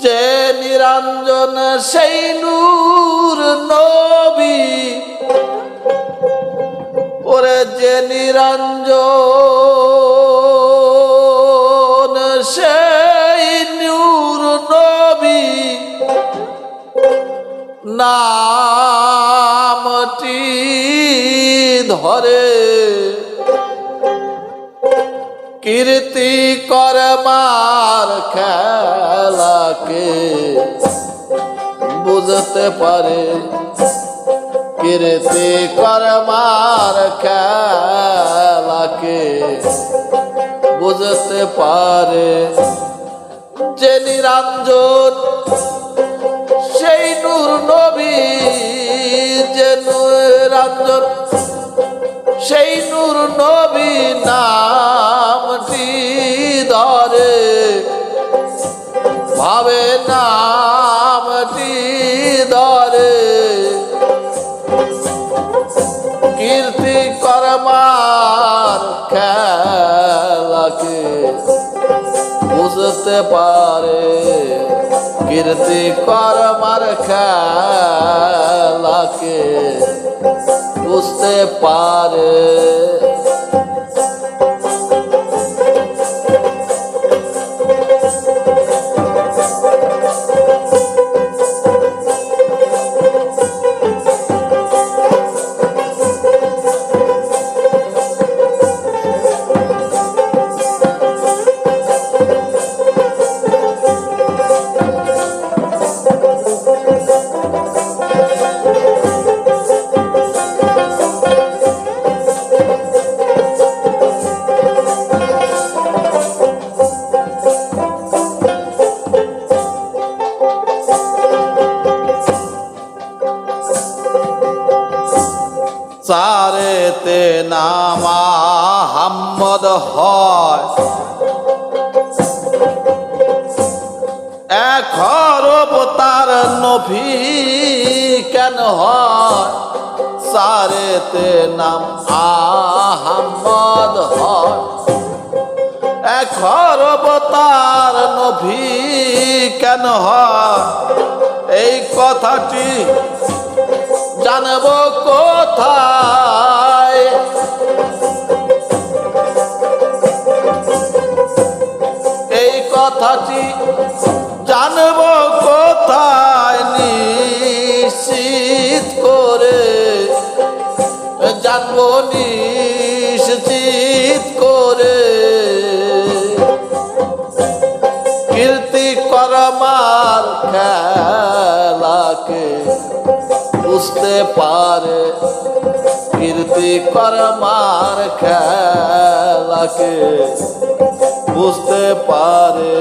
যে নিরঞ্জন সেই নূর নবী ওরে যে নিরঞ্জন খেলাকে বুঝতে পারে। কীর্তি করমার খেলাকে বুঝতে পারে। যে নিরঞ্জন, সেই নূর নবী যে নিরঞ্জন, সেই নূর নবী নামটি পারে। কীর্তি করমার খেলাকে বুঝতে পারে। চারেতে নামা হাম্মদ হয়। এখরব তার নভি কেন হয়? চারেতে নাম আহাম্মদ হয়। এখরব তার নভি কেন হয়? এই কথাটি জানব কোথায়? বুঝতে পারে কীর্তি করমার খেলাকে। বুঝতে পারে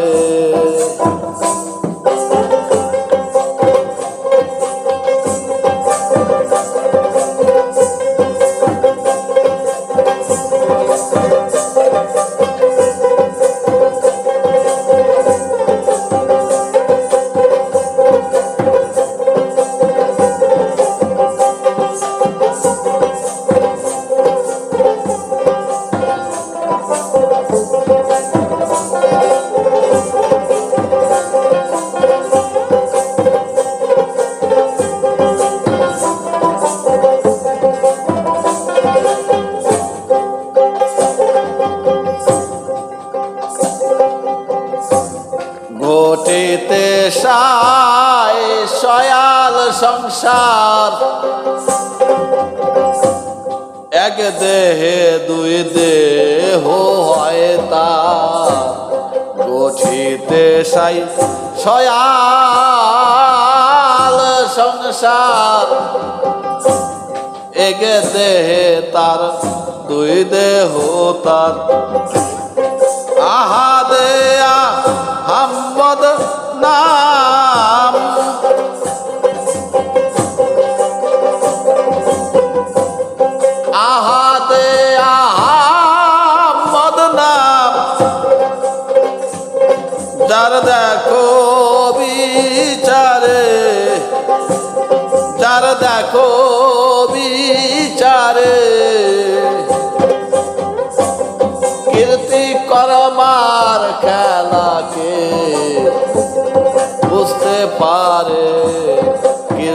সংসার। এক দেহে দুই দেহ হয় তা। গঠিতে সাই সয়াল সংসার। এক দেহে তার, দুই দেহ তার।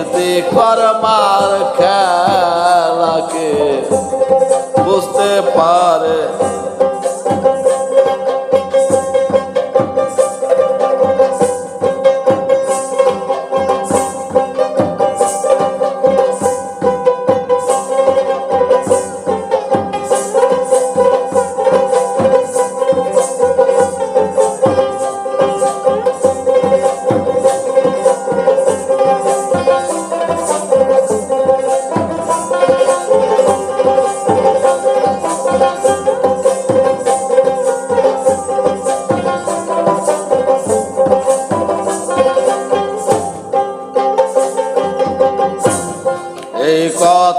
কীর্তি করমার খেলাকে বুঝতে পারে।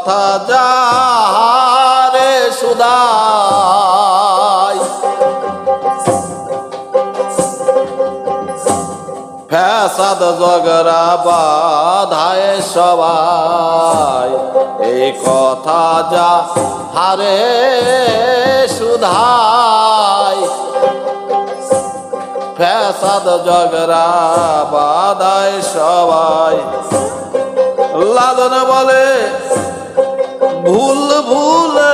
কথা যারে সুদাই। ফ্যাসাদ জগরা বাধায় সবাই। এই কথা যা হারে সুধাই। ফ্যাসাদ জগরা বাধায় সবাই। লালন বলে ভুল ভুলে।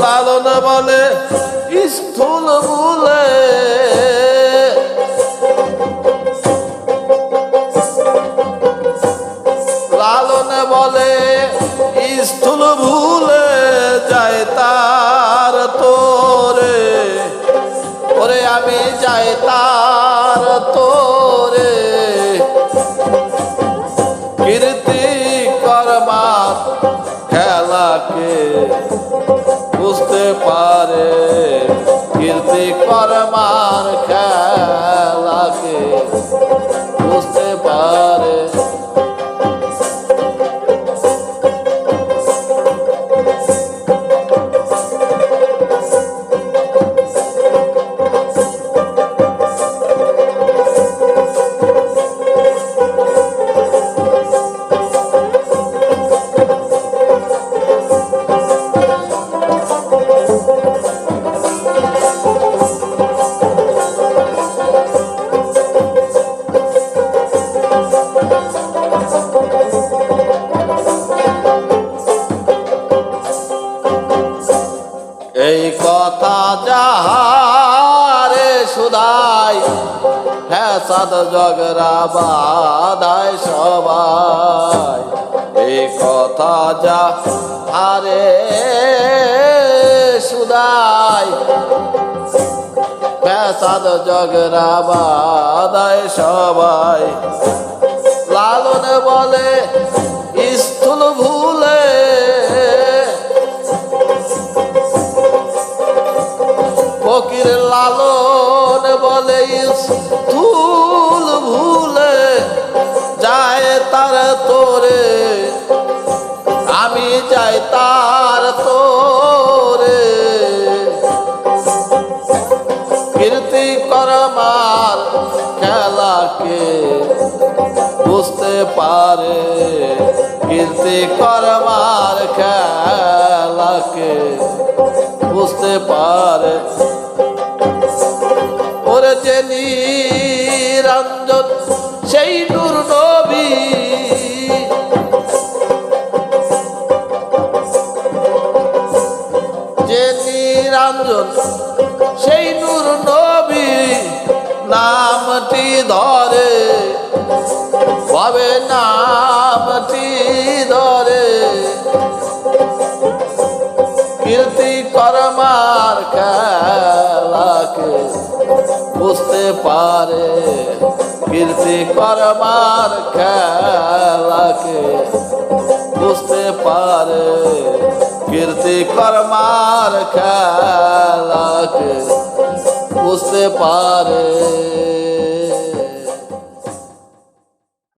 লালন বলে খেলাকে সুদাই ফ্যাসাদ জগরা বাধায় সবাই। এই কথা যা আরে সুদাই ফ্যাসাদ জগরা বাধায় সবাই। পারে। কীর্তি করমার খেলাকে বুঝতে পারে। ওরে যে নিরঞ্জন, সেই নূর নবী যে নিরঞ্জন, সেই নূর নবী নামটি ধরে খেলাকে বুঝতে পারে কীর্তি করবার খেলাকে বুঝতে পারে কীর্তি করমার খেলাকে বুঝতে পারে।